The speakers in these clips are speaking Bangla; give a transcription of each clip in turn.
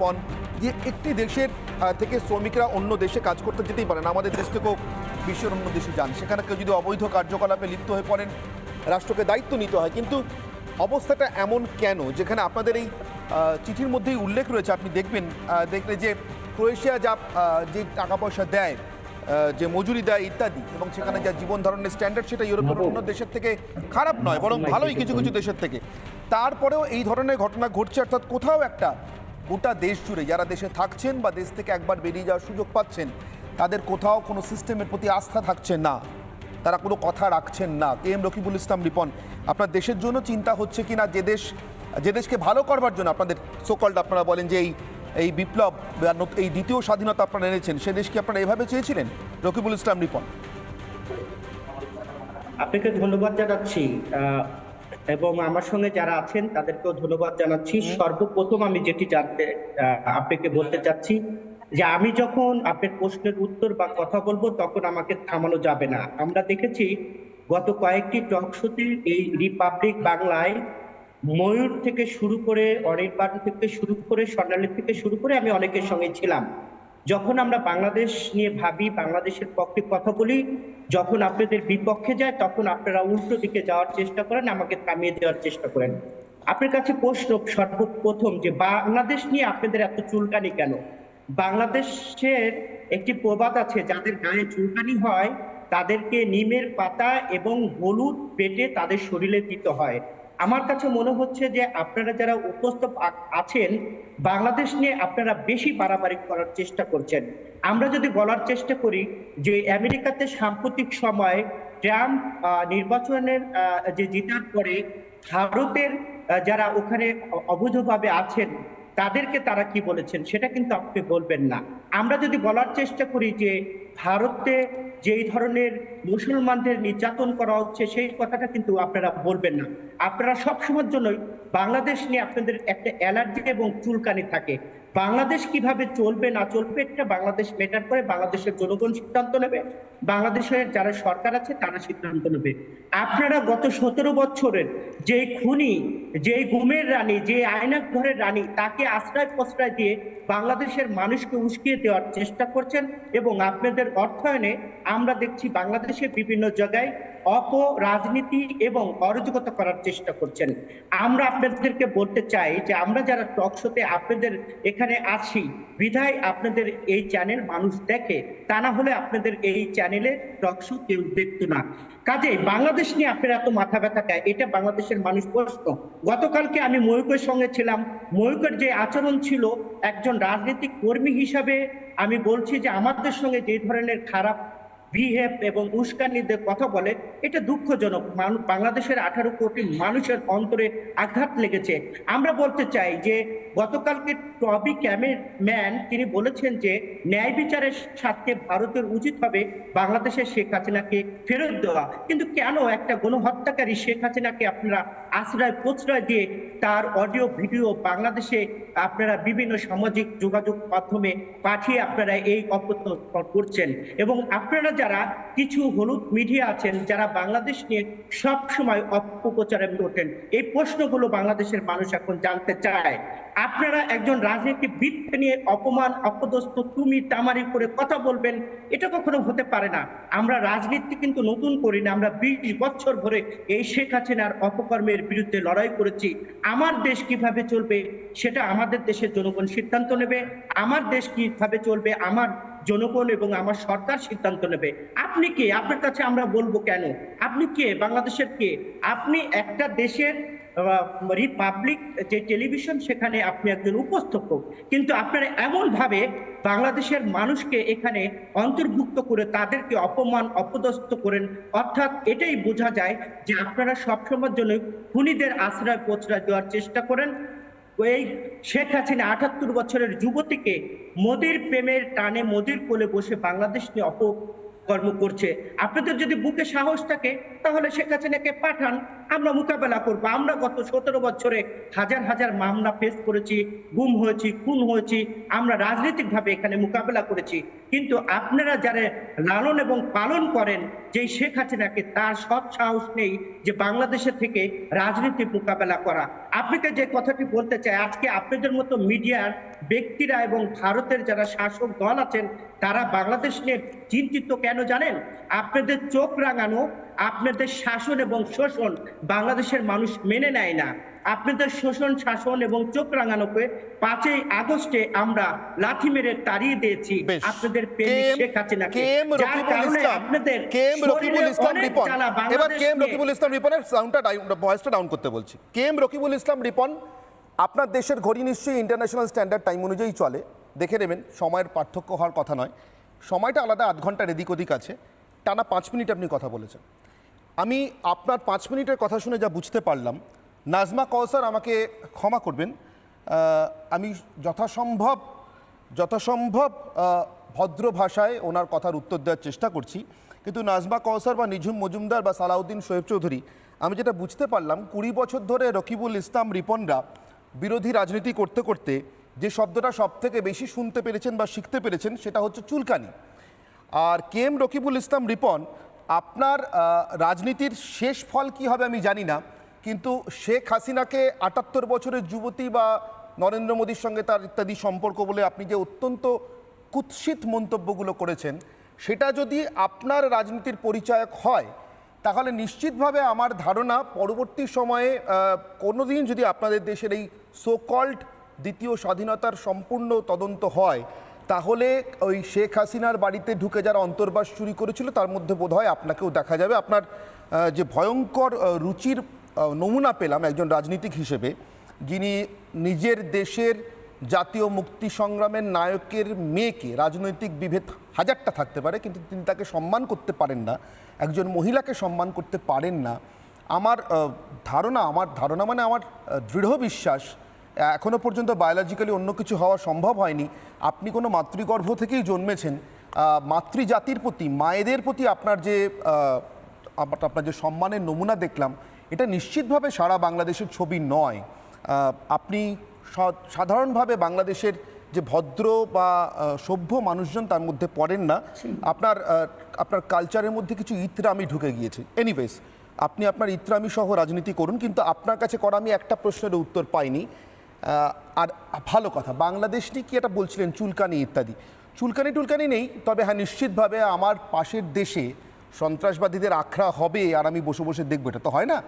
পণ যে একটি দেশের থেকে শ্রমিকরা অন্য দেশে কাজ করতে যেতেই পারেন আমাদের দেশ থেকেও বিশ্বের অন্য দেশে যান। সেখানে কেউ যদি অবৈধ কার্যকলাপে লিপ্ত হয়ে পড়েন, রাষ্ট্রকে দায়িত্ব নিতে হয়। কিন্তু অবস্থাটা এমন কেন? যেখানে আপনাদের এই চিঠির মধ্যেই উল্লেখ রয়েছে, আপনি দেখবেন দেখলে যে ক্রোয়েশিয়া যা যে টাকা পয়সা দেয় যে মজুরি দেয় ইত্যাদি, এবং সেখানে যা জীবন ধারণের স্ট্যান্ডার্ড সেটা ইউরোপের অন্য দেশের থেকে খারাপ নয়, বরং ভালোই কিছু কিছু দেশের থেকে। তারপরেও এই ধরনের ঘটনা ঘটছে, অর্থাৎ কোথাও একটা গোটা দেশ জুড়ে যারা দেশে থাকছেন বা দেশ থেকে একবার বেরিয়ে যাওয়ার সুযোগ পাচ্ছেন, তাদের কোথাও কোনো সিস্টেমের প্রতি আস্থা থাকছে না। তারা কোনো কথা রাখছেন না। কে এম রকিবুল ইসলাম রিপন, আপনার দেশের জন্য চিন্তা হচ্ছে কি না যে দেশ, যে দেশকে ভালো করবার জন্য আপনাদের সোকল্ড আপনারা বলেন যে এই এই বিপ্লব এই দ্বিতীয় স্বাধীনতা আপনারা এনেছেন, সে দেশকে আপনারা এভাবে চেয়েছিলেন? রকিবুল ইসলাম রিপন। আপনাকে ধন্যবাদ জানাচ্ছি। এবং আমার সঙ্গে যারা আছেন তাদেরকেও ধন্যবাদ জানাচ্ছি। সর্বপ্রথম আমি যেটি জানতে আপনাকে বলতে চাচ্ছি যে আমি যখন আপনার প্রশ্নের উত্তর বা কথা বলব তখন আমাকে থামানো যাবে না। আমরা দেখেছি গত কয়েকটি টক শোতে এই রিপাবলিক বাংলায় ময়ূর থেকে শুরু করে অনির্বাণ থেকে শুরু করে স্বর্ণালী থেকে শুরু করে আমি অনেকের সঙ্গে ছিলাম। যখন আমরা বাংলাদেশ নিয়ে ভাবি, বাংলাদেশের পক্ষে কথা বলি, যখন আপনাদের বিপক্ষে যায়, তখন আপনারা উল্টো দিকে যাওয়ার চেষ্টা করেন, আমাকে থামিয়ে দেওয়ার চেষ্টা করেন। আপনার কাছে প্রশ্ন সর্বপ্রথম যে, বাংলাদেশ নিয়ে আপনাদের এত চুলকানি কেন? বাংলাদেশের একটি প্রবাদ আছে, যাদের গায়ে চুলকানি হয়, তাদেরকে নিমের পাতা এবং হলুদ পেটে তাদের শরীরে দিতে হয়। আমার কাছে মনে হচ্ছে যে আপনারা যারা উপস্থিত আছেন, বাংলাদেশ নিয়ে আপনারা বেশি বাড়াবাড়ি করার চেষ্টা করছেন। আমরা যদি বলার চেষ্টা করি যে আমেরিকাতে সাম্প্রতিক সময় ট্রাম্প নির্বাচনের যে জিতার পরে ভারতের যারা ওখানে অবৈধভাবে আছেন, তাদেরকে তারা কি বলেছেন? সেটা কিন্তু আপনি বলবেন না। আমরা যদি বলার চেষ্টা করি যে ভারতে যেই ধরনের মুসলমানদের নির্যাতন করা হচ্ছে, সেই কথাটা কিন্তু আপনারা বলবেন না। আপনারা সবসময়ের জন্যই বাংলাদেশ নিয়ে আপনাদের একটা অ্যালার্জি এবং চুলকানি থাকে। বাংলাদেশ কীভাবে চলবে, না চলবে, এটা বাংলাদেশ মেটার করে। বাংলাদেশের জনগণ সিদ্ধান্ত নেবে। বাংলাদেশের যারা সরকার আছে, তারা সিদ্ধান্ত নেবে। আপনারা গত সতেরো বছরের যে খুনি যে গুমের রানী যে আয়না ঘরের রানী, তাকে আশ্রয় প্রশ্রয় দিয়ে বাংলাদেশের মানুষকে উস্কিয়ে দেওয়ার চেষ্টা করছেন এবং আপনাদের অর্থায়নে আমরা দেখছি বাংলাদেশের বিভিন্ন জায়গায় অপরাজনীতি এবং অরাজকতা করার চেষ্টা করছেন। আমরা আপনাদেরকে বলতে চাই যে আমরা যারা টক শোতে আপনাদের এখানে আছি, বিধায় আপনাদের এই চ্যানেল মানুষ দেখে, তা না হলে আপনাদের এই চ্যানেলে টক শো কেউ দেখতো না। কাজে বাংলাদেশ নিয়ে আপনারা এত মাথা ব্যথা দেয় এটা বাংলাদেশের মানুষ প্রশ্ন। গতকালকে আমি ময়ূকের সঙ্গে ছিলাম। ময়ূকের যে আচরণ ছিল, একজন রাজনৈতিক কর্মী হিসাবে আমি বলছি যে আমাদের সঙ্গে যে ধরনের খারাপ বিহেভ এবং উস্কানিদের কথা বলে, এটা দুঃখজনক। বাংলাদেশের আঠারো কোটি মানুষের অন্তরে আঘাত লেগেছে। আমরা বলতে চাই যে, গতকালকে টবি ক্যামের ম্যান তিনি বলেছেন যে, ন্যায় বিচারের স্বার্থে ভারতের উচিত হবে বাংলাদেশের শেখ হাসিনাকে ফেরত দেওয়া। কিন্তু কেন একটা গণহত্যাকারী শেখ হাসিনাকে আপনারা আশ্রয় প্রশ্রয় দিয়ে তার অডিও ভিডিও বাংলাদেশে আপনারা বিভিন্ন সামাজিক যোগাযোগ মাধ্যমে পাঠিয়ে আপনারা এই অপ্রত্য করছেন। এবং আপনারা যারা কিছু হলুদ মিডিয়া আছেন, যারা বাংলাদেশ নিয়ে সব সময় অপপ্রচারে ওঠেন এই প্রশ্নগুলো বাংলাদেশের মানুষ এখন জানতে চায়। আপনারা একজন রাজনীতিবিদকে নিয়ে অপমান, অপদস্থ, তুমি, তামারি করে কথা বলবেন, এটা কখনো হতে পারে না। আমরা রাজনীতি কিন্তু নতুন করি না, আমরা বিশ বছর ধরে এই শেখ হাসিনার অপকর্মের বিরুদ্ধে লড়াই করেছি। আমার দেশ কীভাবে চলবে, সেটা আমাদের দেশের জনগণ সিদ্ধান্ত নেবে। আমার দেশ কীভাবে চলবে, আমার জনগণ এবং আমার সরকার সিদ্ধান্ত নেবে। আপনি কে? আপনার কাছে আমরা বলব কেন? আপনি কে? বাংলাদেশের কে? আপনি একটা দেশের রিপাবলিক যে টেলিভিশন সেখানে আপনি একজন উপস্থাপক কিন্তু আপনারা এমন ভাবে বাংলাদেশের মানুষকে এখানে অন্তর্ভুক্ত করে তাদেরকে অপমান, অপদস্থ করেন। অর্থাৎ এটাই বোঝা যায় যে আপনারা সবসময়ের জন্য খুনিদের আশ্রয় প্রশ্রয় দেওয়ার চেষ্টা করেন। এই শেখ হাসিনা আটাত্তর বছরের যুবতীকে মোদির প্রেমের টানে মোদির কোলে বসে বাংলাদেশ নিয়ে অপকর্ম করছে। আপনাদের যদি বুকে সাহস থাকে, তাহলে শেখ হাসিনাকে পাঠান। আমরা মোকাবেলা করব। আমরা গত সতেরো বছরে হাজার হাজার মামলা ফেস করেছি, গুম হয়েছি, খুন হয়েছি, আমরা রাজনৈতিক ভাবে এখানে মোকাবেলা করেছি। কিন্তু আপনারা যারা লালন এবং পালন করেন, যেই শেখ হাসিনাকে, তার সৎ সাহস নেই যে বাংলাদেশের থেকে রাজনীতি মোকাবেলা করা। আপনাকে যে কথাটি বলতে চাই, আজকে আপনাদের মতো মিডিয়ার ব্যক্তিরা এবং ভারতের যারা শাসক দল আছেন, তারা বাংলাদেশ নিয়ে চিন্তিত কেন জানেন? আপনাদের চোখ রাঙানো আপনাদের শাসন এবং শোষণ বাংলাদেশের মানুষ মেনে নেয় না। আপনাদের শোষণ শাসন এবং চোখ রাঙানোকে পাঁচই আগস্টে আমরা লাথি মেরে তাড়িয়ে দিয়েছি আপনাদের শেখ হাসিনাকে। যার কারণে আপনাদের কেম রকিবুল ইসলাম রিপন। এবার কেম রকিবুল ইসলাম রিপনের সাউন্ডটা ভয়েসটা ডাউন করতে বলছি। কেম রকিবুল ইসলাম রিপন আপনার দেশের ঘড়ি নিশ্চয়ই ইন্টারন্যাশনাল স্ট্যান্ডার্ড টাইম অনুযায়ী চলে। দেখে নেবেন সময়ের পার্থক্য হওয়ার কথা নয়। সময়টা আলাদা আধ ঘণ্টার এদিক ওদিক আছে। টানা পাঁচ মিনিট আপনি কথা বলেছেন। আমি আপনার পাঁচ মিনিটের কথা শুনে যা বুঝতে পারলাম, নাজমা কৌসার আমাকে ক্ষমা করবেন। আমি যথাসম্ভব যথাসম্ভব ভদ্র ভাষায় ওনার কথার উত্তর দেওয়ার চেষ্টা করছি। কিন্তু নাজমা কৌসার বা নিঝুম মজুমদার বা সালাউদ্দিন শোয়েব চৌধুরী, আমি যেটা বুঝতে পারলাম, কুড়ি বছর ধরে রকিবুল ইসলাম রিপনরা বিরোধী রাজনীতি করতে করতে যে শব্দটা সব থেকে বেশি শুনতে পেরেছেন বা শিখতে পেরেছেন, সেটা হচ্ছে চুলকানি। আর কে এম রকিবুল ইসলাম রিপন আপনার রাজনীতির শেষ ফল কি হবে আমি জানি না কিন্তু শেখ হাসিনাকে আটাত্তর বছরের যুবতী বা নরেন্দ্র মোদীর সঙ্গে তার ইত্যাদি সম্পর্ক বলে আপনি যে অত্যন্ত কুৎসিত মন্তব্যগুলো করেছেন সেটা যদি আপনার রাজনীতির পরিচায়ক হয় তাহলে নিশ্চিতভাবে আমার ধারণা পরবর্তী সময়ে আহ, কোনোদিন যদি আপনাদের দেশের এই সোকল্ড দ্বিতীয় স্বাধীনতার সম্পূর্ণ তদন্ত হয় তাহলে ওই শেখ হাসিনার বাড়িতে ঢুকে যারা অন্তর্বাস চুরি করেছিল, তার মধ্যে বোধ হয় আপনাকেও দেখা যাবে। আপনার যে ভয়ঙ্কর রুচির নমুনা পেলাম একজন রাজনীতিক হিসেবে, যিনি নিজের দেশের জাতীয় মুক্তি সংগ্রামের নায়কের মেয়েকে, রাজনৈতিক বিভেদ হাজারটা থাকতে পারে, কিন্তু তিনি তাকে সম্মান করতে পারেন না, একজন মহিলাকে সম্মান করতে পারেন না। আমার ধারণা আমার ধারণা মানে আমার দৃঢ় বিশ্বাস এখনও পর্যন্ত বায়োলজিক্যালি অন্য কিছু হওয়া সম্ভব হয়নি। আপনি কোনো মাতৃগর্ভ থেকেই জন্মেছেন মাতৃজাতির প্রতি মায়েদের প্রতি আপনার যে আপনার যে সম্মানের নমুনা দেখলাম এটা নিশ্চিতভাবে সারা বাংলাদেশের ছবি নয়। আপনি সাধারণভাবে বাংলাদেশের যে ভদ্র বা সভ্য মানুষজন তার মধ্যে পড়েন না। আপনার আপনার কালচারের মধ্যে কিছু ইতরামি ঢুকে গিয়েছে। এনিওয়েজ আপনি আপনার ইতরামি সহ রাজনীতি করুন কিন্তু আপনার কাছে করা আমি একটা প্রশ্নের উত্তর পাইনি। আর ভালো কথা, বাংলাদেশ নিয়ে কি এটা বলছিলেন, চুলকানি ইত্যাদি। চুলকানি টুলকানি নেই, তবে হ্যাঁ নিশ্চিতভাবে আমার পাশের দেশে সন্ত্রাসবাদীদের আখড়া হবে আর আমি বসে বসে দেখব, এটা তো হয় না।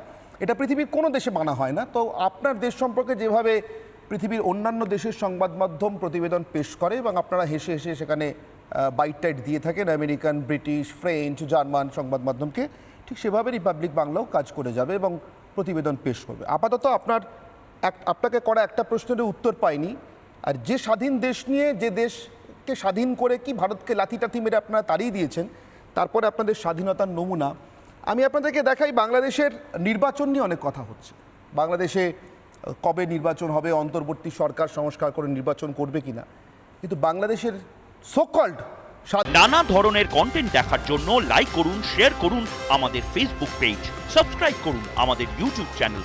এটা পৃথিবীর কোনো দেশে মানা হয় না, তো আপনার দেশ সম্পর্কে যেভাবে পৃথিবীর অন্যান্য দেশের সংবাদ মাধ্যম প্রতিবেদন পেশ করে এবং আপনারা হেসে হেসে সেখানে বাইট টাইট দিয়ে থাকেন, আমেরিকান, ব্রিটিশ, ফ্রেঞ্চ, জার্মান সংবাদ মাধ্যমকে, ঠিক সেভাবে রিপাবলিক বাংলাও কাজ করে যাবে এবং প্রতিবেদন পেশ করবে। আপাতত আপনার এক, আপনাকে করা একটা প্রশ্নের উত্তর পাইনি। আর যে স্বাধীন দেশ নিয়ে, যে দেশকে স্বাধীন করে কি ভারতকে লাথি টাথি মেরে আপনারা তাড়িয়ে দিয়েছেন, তারপরে আপনাদের স্বাধীনতার নমুনা। আমি আপনাদেরকে দেখাই বাংলাদেশের নির্বাচন নিয়ে অনেক কথা হচ্ছে। বাংলাদেশে কবে নির্বাচন হবে, অন্তর্বর্তী সরকার সংস্কার করে নির্বাচন করবে কিনা। কিন্তু বাংলাদেশের সোকল্ড নানা ধরনের কন্টেন্ট দেখার জন্য লাইক করুন শেয়ার করুন আমাদের ফেসবুক পেজ সাবস্ক্রাইব করুন আমাদের ইউটিউব চ্যানেল